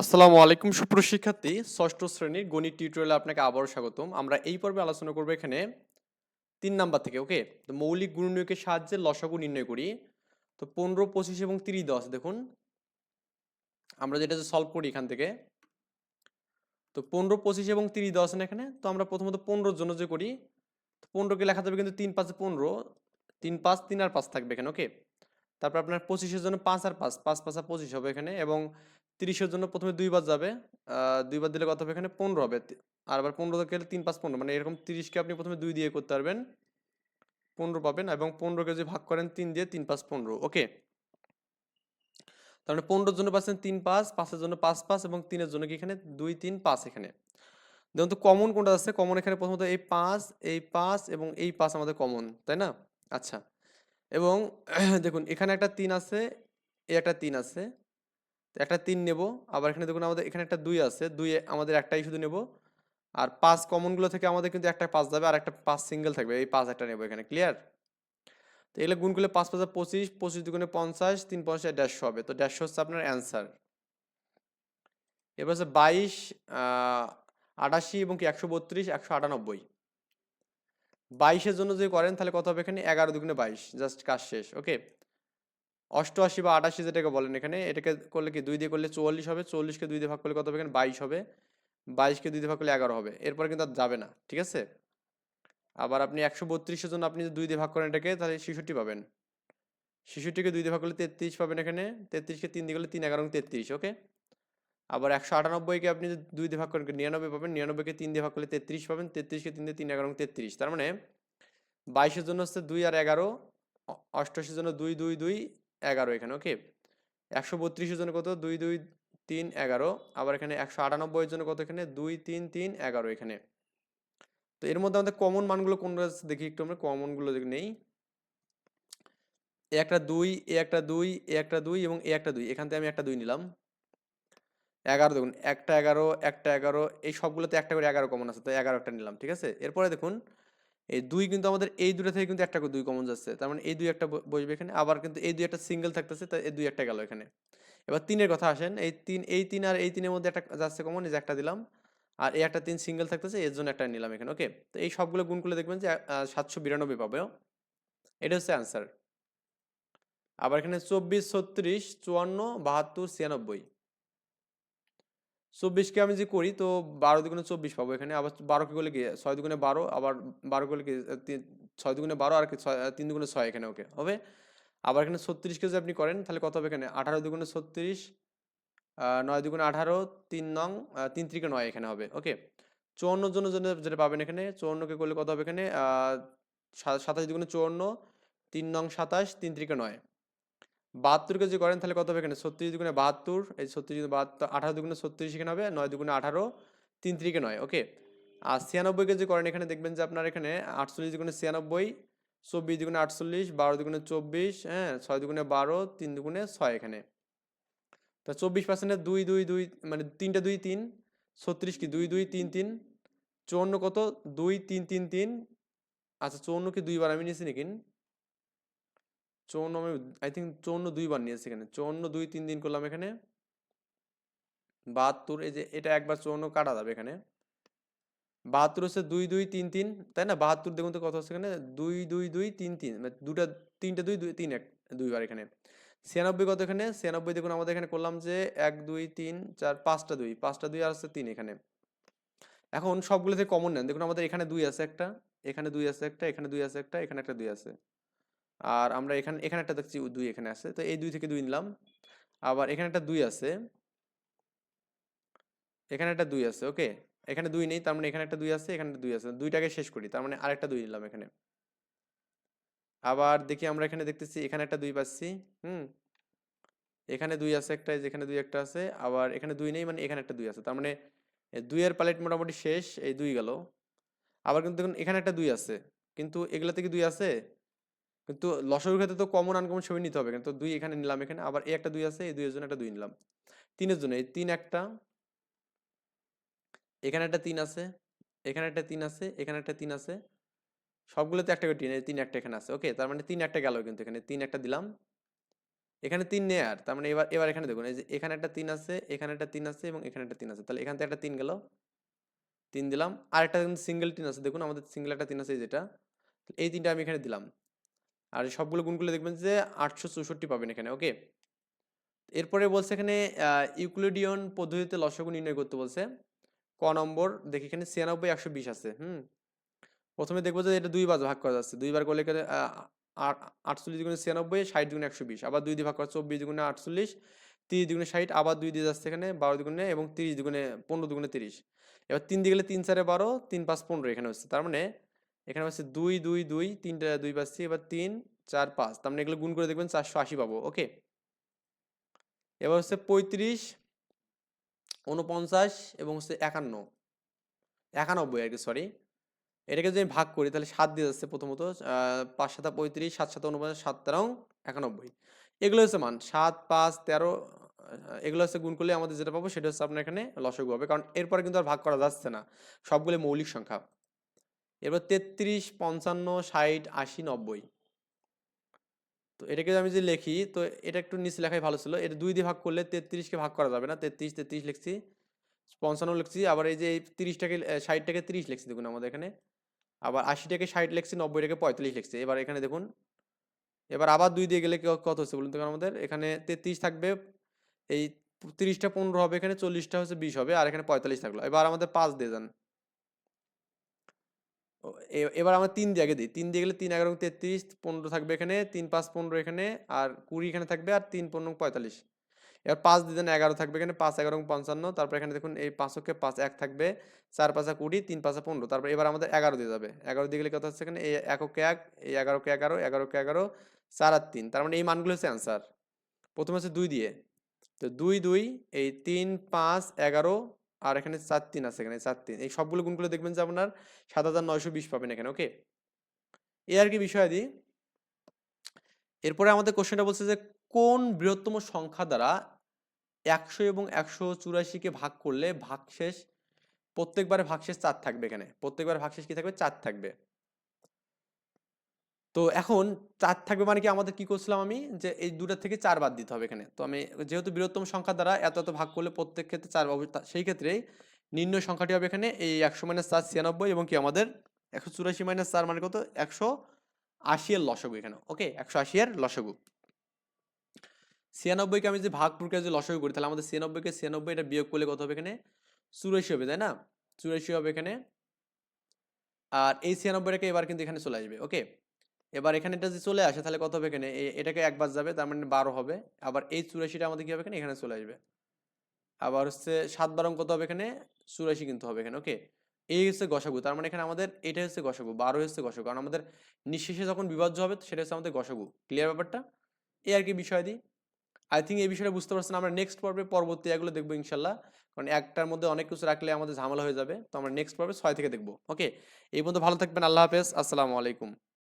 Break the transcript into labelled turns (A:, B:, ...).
A: আসসালামু আলাইকুম সুপ্রশিক্ষার্থী ষষ্ঠ শ্রেণির গণিত টিউটোরিয়ালে আপনাকে আবারও স্বাগতম। আমরা এই পর্বে আলোচনা করব এখানে তিন নাম্বার থেকে ওকে তো মৌলিক গুণনীয়কের সাহায্যে লসাগু নির্ণয় করি। তো পনেরো, পঁচিশ এবং তিরিশ দশ দেখুন। আমরা যেটা সলভ করি এখান থেকে। তো পনেরো, পঁচিশ এবং তিরিশ দশ না এখানে? তো আমরা প্রথমত পনেরোর জন্য যে করি, তো পনেরোকে লেখা যাবে কিন্তু তিন পাঁচে পনেরো। তিন পাঁচ, তিন আর পাঁচ থাকবে এখানে ওকে তারপর আপনার পঁচিশের জন্য পাঁচ আর পাঁচ পাঁচ পাঁচ আর পঁচিশ হবে এখানে এবং তিরিশের জন্য প্রথমে দুইবার যাবে। দুইবার দিলে কত হবে এখানে? পনেরো হবে। আর আবার পনেরো গেলে তিন পাঁচ পনেরো। মানে এরকম তিরিশকে আপনি প্রথমে দুই দিয়ে করতে পারবেন। পনেরো পাবেন এবং পনেরোকে যদি ভাগ করেন তিন দিয়ে তিন পাঁচ পনেরো। ওকে? তার মানে পনেরোর জন্য পাচ্ছেন তিন পাঁচ, পাঁচের জন্য পাঁচ পাঁচ এবং তিনের জন্য কি এখানে? দুই, তিন, পাঁচ এখানে। দেখুন তো কমন কোনটা আছে? কমন এখানে প্রথমত এই পাঁচ এই পাঁচ এবং এই পাঁচ আমাদের কমন, তাই না? আচ্ছা। এবং দেখুন এখানে একটা তিন আছে এ একটা তিন আছে। একটা তিন নেব, আবার এখানে দেখুন আমাদের, এখানে একটা দুই আছে, দুই আমাদের একটাই শুধু নেব। আর পাঁচ কমনগুলো থেকে আমাদের কিন্তু একটা পাঁচ যাবে আর একটা পাঁচ সিঙ্গেল থাকবে, এই পাঁচ একটা নেব এখানে ক্লিয়ার তো এগুলো গুণ করলে পাঁচ পাঁচা পঁচিশ পঁচিশ দুগুণে পঞ্চাশ, তিন পঞ্চাশ দেড়শো হবে, তো দেড়শো হচ্ছে আপনার অ্যান্সার এবার হচ্ছে বাইশ আটাশি এবং কি একশো বত্রিশ, একশো আটানব্বই। বাইশের জন্য যদি করেন তাহলে কত হবে এখানে? এগারো দুগুণে বাইশ জাস্ট কাজ শেষ ওকে অষ্টআশি বা আটাশি যেটাকে বলেন এখানে, এটাকে করলে কি দুই দিয়ে করলে চুয়াল্লিশ হবে চল্লিশকে দুই দিয়ে ভাগ করলে কত হবে বাইশ হবে। বাইশকে দুই দিয়ে ভাগ করলে এগারো হবে। এরপরে কিন্তু আর যাবে না, ঠিক আছে? আবার আপনি একশো বত্রিশের জন্য আপনি দুই দিয়ে ভাগ করেন এটাকে, তাহলে ছেষট্টি পাবেন। ছেষট্টিকে দুই দিয়ে ভাগ করলে তেত্রিশ পাবেন এখানে। তেত্রিশকে তিন দিয়ে করলে তিন, এগারো তেত্রিশ, ওকে? আবার একশো আটানব্বইকে আপনি দুই দিয়ে ভাগ করেন, নিরানব্বই পাবেন। নিরানব্বইকে তিন দিয়ে ভাগ করলে তেত্রিশ পাবেন। তেত্রিশকে তিন দিয়ে তিন, এগারো তেত্রিশ। তার মানে বাইশের জন্য হচ্ছে দুই আর এগারো অষ্টআশির জন্য দুই দুই দুই এগারো এখানে ওকে একশো বত্রিশের জন্য কত? দুই দুই, তিন, এগারো। আবার এখানে একশো আটানব্বইয়ের জন্য কত এখানে? দুই, তিন তিন, এগারো এখানে। তো এর মধ্যে আমাদের কমন মানগুলো আছে দেখি একটু আমরা। কমনগুলো নেই। এ একটা দুই, এ একটা দুই, এ একটা দুই এবং এ একটা দুই। এখান থেকে আমি একটা দুই নিলাম। এগারো দেখুন, একটা এগারো একটা এগারো, এই সবগুলোতে একটা করে এগারো কমন আছে, তো এগারো একটা নিলাম, ঠিক আছে? এরপরে দেখুন এই দুই কিন্তু আমাদের এই দুটো থেকে কিন্তু একটা করে দুই কমন যাচ্ছে। তার মানে এই দুই একটা বসবে এখানে, আবার কিন্তু এই দুই একটা সিঙ্গেল থাকতেছে তাই এই দুই একটা গেল এখানে। এবার তিনের কথা আসেন, এই তিন এই তিন আর এই তিনের মধ্যে একটা যাচ্ছে কমন এই যে একটা দিলাম, আর এই একটা তিন সিঙ্গেল থাকতেছে, এর জন্য একটা নিলাম এখানে ওকে তো এই সবগুলো গুণ করলে দেখবেন যে সাতশো বিরানব্বই পাবে এটা হচ্ছে অ্যান্সার আবার এখানে চব্বিশ, ছত্রিশ, চুয়ান্ন, বাহাত্তর, ছিয়ানব্বই। চব্বিশকে আমি যে করি, তো বারো দুগুণে চব্বিশ পাবো। এখানে আবার বারোকে করলে কি, ছয় দুগুণে বারো, আবার বারো করলে কি ছয় দুগুণে বারো আর তিন দুগুণে ছয় এখানে ওকে, হবে? আবার এখানে ছত্রিশকে যদি আপনি করেন, তাহলে কত হবে এখানে? আঠারো দুগুণে ছত্রিশ নয় দুগুণে আঠারো, তিন নং তিন ত্রিকে নয় এখানে হবে, ওকে? চুয়ান্নর জন্য জন্য যেটা পাবেন এখানে চুয়ান্নকে করলে কত হবে এখানে? সাতাশ দুগুণে চুয়ান্ন, তিন নং সাতাশ, তিন ত্রিকে নয়। বাহাত্তরকে যদি করেন, তাহলে কত হবে এখানে? ছত্রিশ দুগুণে বাহাত্তর, এই ছত্রিশ বাহাত্তর, আঠারো দুগুণে ছত্রিশ এখানে হবে, নয় দুগুণে আঠারো, তিন ত্রিকে নয় ওকে আর ছিয়ানব্বইকে যদি করেন এখানে, দেখবেন যে আপনার এখানে আটচল্লিশ দুগুণে ছিয়ানব্বই, চব্বিশ দুগুণে আটচল্লিশ, বারো দুগুণে চব্বিশ হ্যাঁ ছয় দুগুণে বারো, তিন দুগুণে ছয় এখানে। তা চব্বিশ পার্সেন্টের দুই দুই দুই মানে তিনটা দুই, তিন, ছত্রিশ কি, দুই দুই, তিন তিন, চুয়ান্ন কত? দুই, তিন তিন তিন আচ্ছা চুয়ান্ন কি দুইবার আমি নিয়েছি নাকি? চৌন্ন আমি আই থিঙ্ক চৌন্ন দুইবার নিয়েছি এখানে। চৌন্ন, দুই, তিন দিন করলাম এখানে। বাহাত্তর, এই যে এটা একবার চৌন্ন কাটা যাবে এখানে। বাহাত্তর হচ্ছে দুই দুই, তিন তিন, তাই না? বাহাত্তর দেখুন তো কত হচ্ছে এখানে? দুই দুই দুই, তিন তিন মানে দুটা তিনটা দুই দুই, তিন, এক, দুইবার এখানে। ছিয়ানব্বই কত এখানে? ছিয়ানব্বই দেখুন আমাদের এখানে করলাম যে এক, দুই, তিন, চার, পাঁচটা দুই পাঁচটা দুই আর হচ্ছে তিন এখানে। এখন সবগুলো থেকে কমন নেন। দেখুন আমাদের এখানে দুই আছে একটা, এখানে দুই আছে একটা, এখানে দুই আছে একটা, এখানে একটা দুই আছে। আর আমরা এখানে এখানে একটা দেখছি দুই এখানে আছে। তো এই দুই থেকে দুই নিলাম। আবার এখানে একটা দুই আছে। এখানে একটা দুই আছে, ওকে? এখানে দুই নেই, তার মানে এখানে একটা দুই আছে, এখানে দুই আছে। দুইটাকে শেষ করি, তার মানে আরেকটা দুই নিলাম এখানে। আবার দেখি আমরা এখানে দেখতেছি, এখানে একটা দুই পাচ্ছি, হুম? এখানে দুই আছে একটা, এই যে এখানে দুই একটা আছে। আবার এখানে দুই নেই মানে এখানে একটা দুই আছে। তার মানে দুইয়ের প্যালেট মোটামুটি শেষ, এই দুই গেল। আবার কিন্তু দেখুন, এখানে একটা দুই আছে। কিন্তু এগুলা থেকে দুই আছে? কিন্তু লসাগুর ক্ষেত্রে তো কমন আনকমন সবই নিতে হবে। কিন্তু দুই এখানে নিলাম, এখানে আবার এই একটা দুই আছে, এই দুইয়ের জন্য একটা দুই নিলাম। তিনের জন্য, এই তিন একটা, এখানে একটা তিন আছে, এখানে একটা তিন আছে, এখানে একটা তিন আছে, সবগুলোতে একটা করে তিন তিন একটা এখানে আছে। ওকে, তার মানে তিন একটা গেল কিন্তু এখানে, তিন একটা দিলাম। এখানে তিন নেয়ার, তার মানে এবার এবার এখানে দেখুন, এই যে এখানে একটা তিন আছে, এখানে একটা তিন আছে এবং এখানে একটা তিন আছে। তাহলে এখান থেকে একটা তিন গেল, তিন দিলাম। আর একটা সিঙ্গেল তিন আছে, দেখুন আমাদের সিঙ্গেল একটা তিন আছে যেটা, এই তিনটা আমি এখানে দিলাম। আর সবগুলো গুণ করলে দেখবেন যে আটশো চৌষট্টি পাবেন এখানে ওকে এরপরে বলছে এখানে ইউক্লিডিয়ন পদ্ধতিতে লসগু নির্ণয় করতে বলছে। ক নম্বর, দেখি এখানে ছিয়ানব্বই, একশো বিশ আছে, হুম? প্রথমে দেখব যে এটা দুইবার ভাগ করা যাচ্ছে দুইবার করলে এখানে আটচল্লিশ দুগুণে ছিয়ানব্বই, ষাট দুগুণে একশো বিশ, আবার দুই দিয়ে ভাগ করা চব্বিশ দুগুণে আটচল্লিশ, তিরিশ দুগুণে ষাট, আবার দুই দিয়ে যাচ্ছে এখানে বারো দুগুণে এবং তিরিশ দুগুণে পনেরো দুগুণে তিরিশ। এবার তিন দিয়ে গেলে তিন চারে বারো, তিন পাঁচ পনেরো এখানে হচ্ছে, তার মানে এখানে হচ্ছে দুই দুই দুই, তিনটা, দুই পাচ্ছি, এবার তিন, চার, পাঁচ। তার মানে এগুলো গুণ করে দেখবেন চারশো আশি পাবো, ওকে? এবার হচ্ছে পঁয়ত্রিশ উনপঞ্চাশ এবং হচ্ছে একান্ন। একানব্বই আর কি সরি এটাকে যদি আমি ভাগ করি তাহলে সাত দিয়ে যাচ্ছে প্রথমত পাঁচ সাতা পঁয়ত্রিশ, সাত সাতা উনপঞ্চাশ সাত তেরো, একানব্বই। এগুলো হচ্ছে মান, সাত, পাঁচ, তেরো এগুলো হচ্ছে গুণ করলে আমাদের যেটা পাবো সেটা হচ্ছে আপনার এখানে লসগু হবে, কারণ এরপরে কিন্তু আর ভাগ করা যাচ্ছে না। সবগুলো মৌলিক সংখ্যা। এবার তেত্রিশ, পঞ্চান্ন, ষাট, আশি, নব্বই। তো এটাকে আমি যদি লিখি, তো এটা একটু নিচে লেখাই ভালো ছিল। এটা দুই দিয়ে ভাগ করলে তেত্রিশকে ভাগ করা যাবে না। তেত্রিশ তেত্রিশ লিখছি। পঞ্চান্ন লিখছি। আবার এই যে এই তিরিশটাকে ষাটটাকে তিরিশ লিখছি দেখুন আমাদের এখানে। আবার আশিটাকে ষাট লিখছি, নব্বইটাকে পঁয়তাল্লিশ লিখছি। এবার এখানে দেখুন। এবার আবার দুই দিয়ে গেলে কত হচ্ছে বলুন তো আমাদের? এখানে তেত্রিশ থাকবে। এই তিরিশটা পনেরো হবে, এখানে চল্লিশটা হচ্ছে বিশ হবে, আর এখানে পঁয়তাল্লিশ থাকল। এবার আমাদের পাঁচ দিয়ে যান। এবার আমরা তিন দিয়ে আগে দিই। তিন দিয়ে গেলে তিন, এগারো তেত্রিশ, পনেরো থাকবে এখানে, তিন, পাঁচ, পনেরো এখানে, আর কুড়ি এখানে থাকবে, আর তিন, পনেরো, পঁয়তাল্লিশ। এবার পাঁচ দিয়ে দেন এগারো থাকবে এখানে, পাঁচ, এগারো, পঞ্চান্ন, তারপর এখানে দেখুন এই পাঁচকে পাঁচ এক থাকবে, চার, পাঁচা কুড়ি, তিন, পাঁচা পনেরো। তারপর এবার আমাদের এগারো দিয়ে যাবে। এগারো দিয়ে গেলে কত হচ্ছে এখানে? এই এককে এক, এই এগারোকে এগারো এগারোকে এগারো, চার আর তিন। তার মানে এই মানগুলো হচ্ছে অ্যান্সার প্রথমে হচ্ছে দুই দিয়ে। তো দুই দুই, এই তিন, পাঁচ, এগারো আর এখানে চার তিন আছে, এখানে চার তিন। এই সবগুলো গুণগুলো দেখবেন যে আপনার সাত হাজার নয়শো বিশ পাবেন এখানে ওকে এ আর কি বিষয়াদি এরপরে আমাদের কোশ্চেনটা বলছে যে, কোন বৃহত্তম সংখ্যা দ্বারা একশো এবং একশো চুরাশিকে ভাগ করলে ভাগশেষ প্রত্যেকবারে ভাগশেষ চার থাকবে এখানে। প্রত্যেকবার ভাগশেষ কি থাকবে? চার থাকবে। তো এখন চার থাকবে মানে কি আমাদের কি করছিলাম আমি? যে এই দুটা থেকে চার বাদ দিতে হবে এখানে। তো আমি যেহেতু বৃহত্তম সংখ্যা দ্বারা এত এত ভাগ করলে প্রত্যেক ক্ষেত্রে চার পাবো সেই ক্ষেত্রে নির্ণয় সংখ্যাটি হবে এখানে এই একশো মাইনাস চার ছিয়ানব্বই এবং কি আমাদের একশো চুরাশি মাইনাস চার মানে কত? একশো আশি এর লসগু এখানে ওকে একশো আশি এর লসগু। ছিয়ানব্বইকে আমি যে ভাগ প্রক্রিয়া যে লসগু করি, তাহলে আমাদের ছিয়ানব্বইকে ছিয়ানব্বই এটা বিয়োগ করলে কত হবে এখানে? চুরাশি হবে, তাই না? চুরাশি হবে এখানে। আর এই ছিয়ানব্বইটাকে এবার কিন্তু এখানে চলে আসবে ওকে এবার এখানে এটা যদি চলে আসে, তাহলে কত হবে এখানে? এটাকে একবার যাবে, তার মানে বারো হবে। আবার এই চুরাশিটা আমাদের কি হবে এখানে? এখানে চলে আসবে। আবার হচ্ছে সাত বারং কত হবে এখানে? চুরাশি কিন্তু হবে এখানে ওকে এই হচ্ছে গসাগু, তার মানে এখানে আমাদের এটা হচ্ছে গসাগু, বারো হচ্ছে গসাগু। কারণ আমাদের নিঃশেষে যখন বিভাজ্য হবে, সেটা হচ্ছে আমাদের গসাগু। ক্লিয়ার ব্যাপারটা? এই আর কি বিষয় দিই আই থিঙ্ক এই বিষয়টা বুঝতে পারছেন। আমরা নেক্সট পর্বে পরবর্তী এগুলো দেখব ইনশাল্লাহ। কারণ একটার মধ্যে অনেক কিছু রাখলে আমাদের ঝামেলা হয়ে যাবে। তো আমরা নেক্সট পর্বে ছয় থেকে দেখব ওকে এই পর্যন্ত ভালো থাকবেন, আল্লাহ হাফেজ। আসসালামু আলাইকুম।